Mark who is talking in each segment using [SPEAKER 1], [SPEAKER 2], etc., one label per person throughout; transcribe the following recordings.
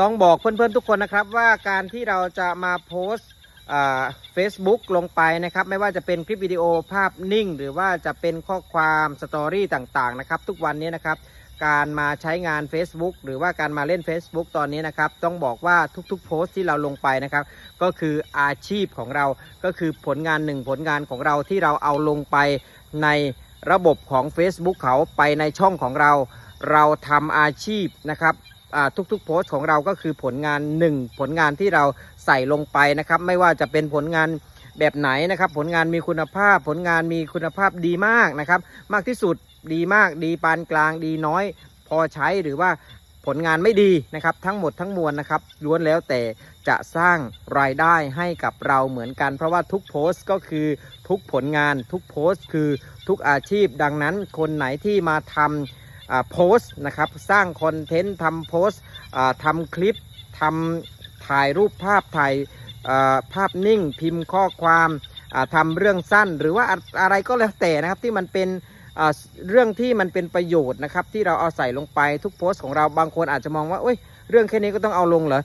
[SPEAKER 1] ต้องบอกเพื่อนๆทุกคนนะครับว่าการที่เราจะมาโพสต์เฟซบุ๊กลงไปนะครับ ไม่ว่าจะเป็นคลิปวิดีโอภาพนิ่ง หรือว่าจะเป็นข้อความสตอรี่ต่างๆนะครับ ทุกวันนี้นะครับ การมาใช้งาน Facebook หรือว่าการมาเล่น Facebook ตอนนี้นะครับ ต้องบอกว่าทุกๆ โพสต์ที่เราลงไปนะครับ ก็คืออาชีพของเราก็คือผลงานหนึ่งผลงานของเราที่เราเอาลงไปในระบบของ Facebook เขาไปในช่องของเรา เราทำอาชีพนะครับ ทุกๆ โพสต์ของเราก็คือผลงานหนึ่งผลงานที่เราใส่ลงไปนะครับ ไม่ว่าจะเป็นผลงานแบบไหนนะครับ ผลงานมีคุณภาพ ผลงานมีคุณภาพดีมากนะครับ มากที่สุดดีมากดีปานกลางดีน้อย พอใช้หรือว่าผลงานไม่ดีนะครับ ทั้งหมดทั้งมวลนะครับล้วนแล้วแต่จะสร้างรายได้ให้กับเราเหมือนกัน เพราะว่าทุกโพสต์ก็คือทุกผลงาน ทุกโพสต์คือทุกอาชีพดังนั้นคนไหนที่มาทำอ่า โพสต์นะครับ สร้างคอนเทนต์ทำโพสต์อ่าทำคลิปทำถ่ายรูปภาพถ่ายอ่าภาพนิ่งพิมพ์ข้อความอ่าทำเรื่องสั้น หรือว่าอะไรก็แล้วแต่นะครับที่มันเป็นอ่าเรื่องที่มันเป็นประโยชน์นะครับที่เราเอาใส่ลงไปทุกโพสต์ของเราบางคนอาจจะมองว่าเอ้ยเรื่องแค่นี้ก็ต้องเอาลงเหรอ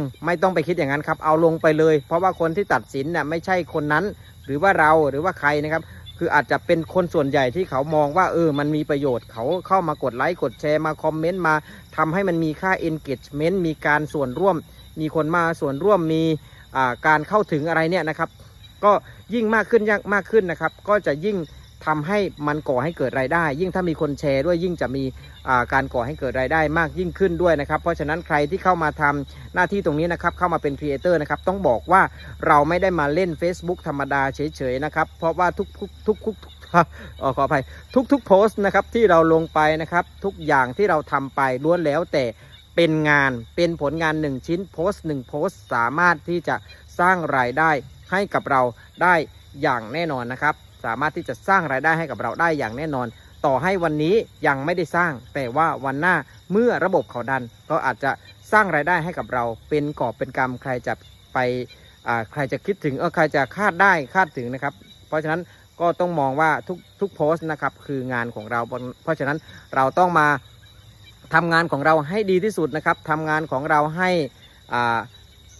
[SPEAKER 1] มไม่ต้องไปคิดอย่างนั้นครับเอาลงไปเลย เพราะว่าคนที่ตัดสินเนี่ยไม่ใช่คนนั้น หรือว่าเราหรือว่าใครนะครับ คืออาจจะเป็นคนส่วนใหญ่ที่เขามองว่าเออมันมีประโยชน์เขาเข้ามากดไลค์กดแชร์มาคอมเมนต์มาทำให้มันมีค่า engagement มีการส่วนร่วม มีคนมาส่วนร่วมมีการเข้าถึงอะไรเนี่ยนะครับ ก็ยิ่งมากขึ้นยากมากขึ้นนะครับ ก็จะยิ่ง ทำให้มันก่อให้เกิดรายได้ ยิ่งถ้ามีคนแชร์ด้วยยิ่งจะมีการก่อให้เกิดรายได้มากยิ่งขึ้นด้วยนะครับ เพราะฉะนั้นใครที่เข้ามาทำหน้าที่ตรงนี้นะครับเข้ามาเป็นครีเอเตอร์นะครับต้องบอกว่าเราไม่ได้มาเล่น Facebook ธรรมดาเฉยๆนะครับเพราะว่าทุกทุกทุกทุกอขออภัยทุกทุกโพสต์นะครับที่เราลงไปนะครับทุกอย่างที่เราทำไปล้วนแล้วแต่เป็นงานเป็นผลงานหนึ่งชิ้นโพสต์หนึ่งโพสต์สามารถที่จะสร้างรายได้ให้กับเราได้อย่างแน่นอนนะครับ สามารถที่จะสร้างรายได้ให้กับเราได้อย่างแน่นอน ต่อให้วันนี้ยังไม่ได้สร้าง แต่ว่าวันหน้าเมื่อระบบเขาดัน ก็อาจจะสร้างรายได้ให้กับเราเป็นกอบเป็นกำใครจะไปอ่าใครจะคิดถึงเออใครจะคาดได้คาดถึงนะครับ เพราะฉะนั้นก็ต้องมองว่าทุกทุกโพสต์นะครับคืองานของเรา เพราะฉะนั้นเราต้องมาทำงานของเราให้ดีที่สุดนะครับทำงานของเราให้อ่า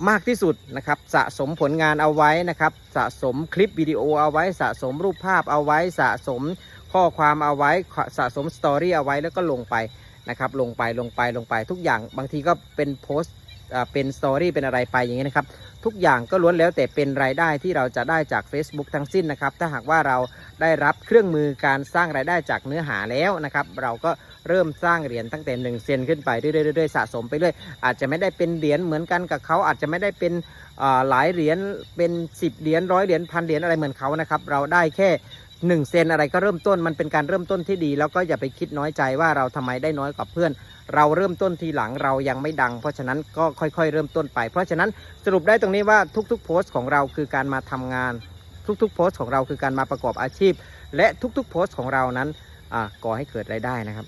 [SPEAKER 1] มากที่สุดนะครับ สะสมผลงานเอาไว้นะครับ สะสมคลิปวิดีโอเอาไว้ สะสมรูปภาพเอาไว้ สะสมข้อความเอาไว้ สะสมสตอรี่เอาไว้แล้วก็ลงไปนะครับ ลงไปลงไปลงไปทุกอย่างบางทีก็เป็นโพสต์ เป็นสตอรี่เป็นอะไรไปอย่างนี้นะครับ ทุกอย่างก็ล้วนแล้วแต่เป็นรายได้ที่เราจะได้จาก Facebook ทั้งสิ้นนะครับ ถ้าหากว่าเราได้รับเครื่องมือการสร้างรายได้จากเนื้อหาแล้วนะครับ เราก็เริ่มสร้างเหรียญตั้งแต่1เซนขึ้นไปเรื่อยๆสะสมไปเรื่อยอาจจะไม่ได้เป็นเหรียญเหมือนกันกับเขาอาจจะไม่ได้เป็นหลายเหรียญเป็น 10เหรียญร้อยเหรียญพันเหรียญอะไรเหมือนเขานะครับ เราได้แค่ 1เซนอะไรก็เริ่มต้นมันเป็นการเริ่มต้นที่ดี แล้วก็อย่าไปคิดน้อยใจว่าเราทำไมได้น้อยกว่าเพื่อน เราเริ่มต้นทีหลังเรายังไม่ดัง เพราะฉะนั้นก็ค่อยๆ เริ่มต้นไป เพราะฉะนั้นสรุปได้ตรงนี้ว่าทุกๆ โพสต์ของเราคือการมาทำงาน ทุกๆ โพสต์ของเราคือการมาประกอบอาชีพ และทุกๆ โพสต์ของเรานั้นก่อให้เกิดรายได้นะครับ